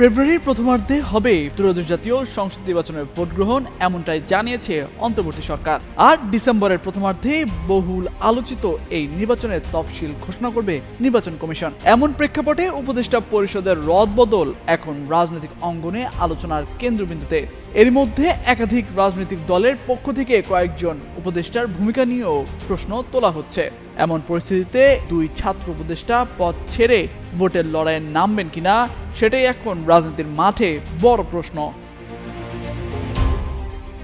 ফেব্রুয়ারির প্রথমার্ধে হবে ত্রয়োদশ জাতীয় সংসদ নির্বাচনের ভোট গ্রহণ এমনটাই জানিয়েছে অন্তর্বর্তী সরকার। আর ডিসেম্বরের প্রথমার্ধে বহুল আলোচিত এই নির্বাচনের তফসিল ঘোষণা করবে নির্বাচন কমিশন। এমন প্রেক্ষাপটে উপদেষ্টা পরিষদের রদবদল এখন রাজনৈতিক অঙ্গনে আলোচনার কেন্দ্রবিন্দুতে। এর মধ্যে একাধিক রাজনৈতিক দলের পক্ষ থেকে কয়েকজন উপদেষ্টার ভূমিকা নিয়েও প্রশ্ন তোলা হচ্ছে। এমন পরিস্থিতিতে দুই ছাত্র উপদেষ্টা পদ ছেড়ে ভোটের লড়াইয়ে নামবেন কিনা, সেটাই এখন রাজনীতির মাঠে বড় প্রশ্ন।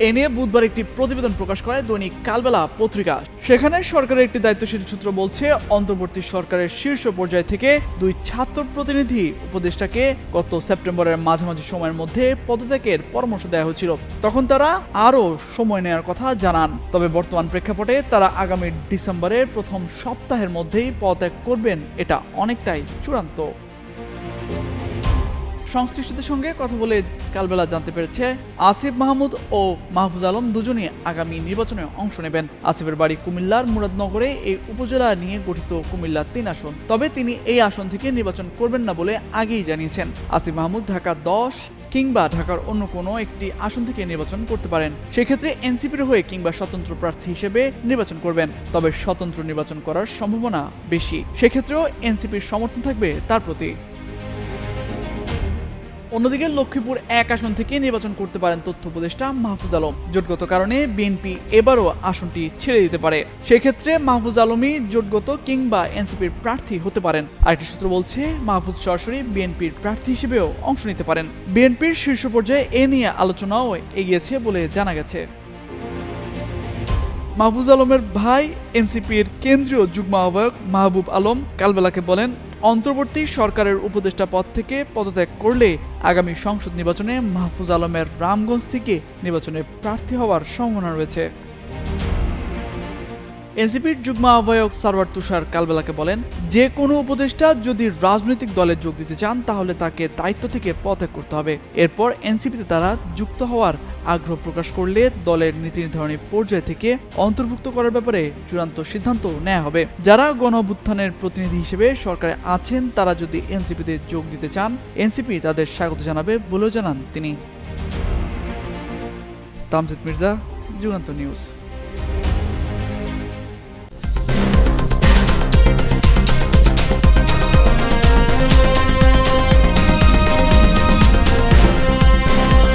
এ নিয়ে বুধবার একটি প্রতিবেদন প্রকাশ করে দৈনিক কালবেলা পত্রিকা। সেখানে সরকারের একটি দায়িত্বশীল সূত্র বলছে, অন্তর্বর্তী সরকারের শীর্ষ পর্যায় থেকে দুই ছাত্র প্রতিনিধি উপদেষ্টাকে গত সেপ্টেম্বরের মাঝামাঝি সময়ের মধ্যে পদত্যাগের পরামর্শ দেওয়া হয়েছিল। তখন তারা আরও সময় নেওয়ার কথা জানান। তবে বর্তমান প্রেক্ষাপটে তারা আগামী ডিসেম্বরের প্রথম সপ্তাহের মধ্যেই পদত্যাগ করবেন, এটা অনেকটাই চূড়ান্ত। সংশ্লিষ্টদের সঙ্গে কথা বলে কালবেলা জানতে পেরেছে আসিফ মাহমুদ ও মাহফুজ আলম দুজনই আগামী নির্বাচনে অংশ নেবেন। আসিফের বাড়ি কুমিল্লার মুরাদনগরে এই উপজেলা নিয়ে গঠিত কুমিল্লার তিন আসন। তবে তিনি এই আসন থেকে নির্বাচন করবেন না বলে আগেই জানিয়েছেন। আসিফ মাহমুদ ঢাকা দশ কিংবা ঢাকার অন্য কোনো একটি আসন থেকে নির্বাচন করতে পারেন। সেক্ষেত্রে এনসিপির হয়ে কিংবা স্বতন্ত্র প্রার্থী হিসেবে নির্বাচন করবেন। তবে স্বতন্ত্র নির্বাচন করার সম্ভাবনা বেশি। সেক্ষেত্রেও এনসিপির সমর্থন থাকবে তার প্রতি। অন্যদিকে লক্ষ্মীপুর এক আসন থেকে নির্বাচন করতে পারেন তথ্য উপদেষ্টা মাহফুজ আলম। জোটগত কারণে বিএনপি এবারও আসনটি ছেড়ে দিতে পারে। সেক্ষেত্রে মাহফুজ আলমই জোটগত কিংবা এনসিপির প্রার্থী হতে পারেন। আরেকটি সূত্র বলছে, মাহফুজ সরাসরি বিএনপির প্রার্থী হিসেবেও অংশ নিতে পারেন। বিএনপির শীর্ষ পর্যায়ে এ নিয়ে আলোচনাও এগিয়েছে বলে জানা গেছে। মাহফুজ আলমের ভাই, এনসিপির কেন্দ্রীয় যুগ্ম আহ্বায়ক মাহবুব আলম কালবেলাকে বলেন অন্তর্বর্তী সরকারের উপদেষ্টা পদ থেকে পদত্যাগ করলে আগামী সংসদ নির্বাচনে মাহফুজ আলমের রামগঞ্জ থেকে নির্বাচনে প্রার্থী হওয়ার সম্ভাবনা রয়েছে। এনসিপির যুগ্ম আহ্বায়ক সারওয়ার তুষার কালবেলাকে বলেন, যে কোনো উপদেষ্টা যদি রাজনৈতিক দলে যোগ দিতে চান, তাহলে তাকে দায়িত্ব থেকে পদত্যাগ করতে হবে। এরপর এনসিপিতে তারা যুক্ত হওয়ার আগ্রহ প্রকাশ করলে দলের নীতি নির্ধারণী পর্যায় থেকে অন্তর্ভুক্ত করার ব্যাপারে চূড়ান্ত সিদ্ধান্ত নেওয়া হবে। যারা গণ অভ্যুত্থানের প্রতিনিধি হিসেবে সরকারে আছেন, তারা যদি এনসিপিতে যোগ দিতে চান, এনসিপি তাদের স্বাগত জানাবে বলেও জানান তিনি। তামজিদ মির্জা, যুগান্ত নিউজ।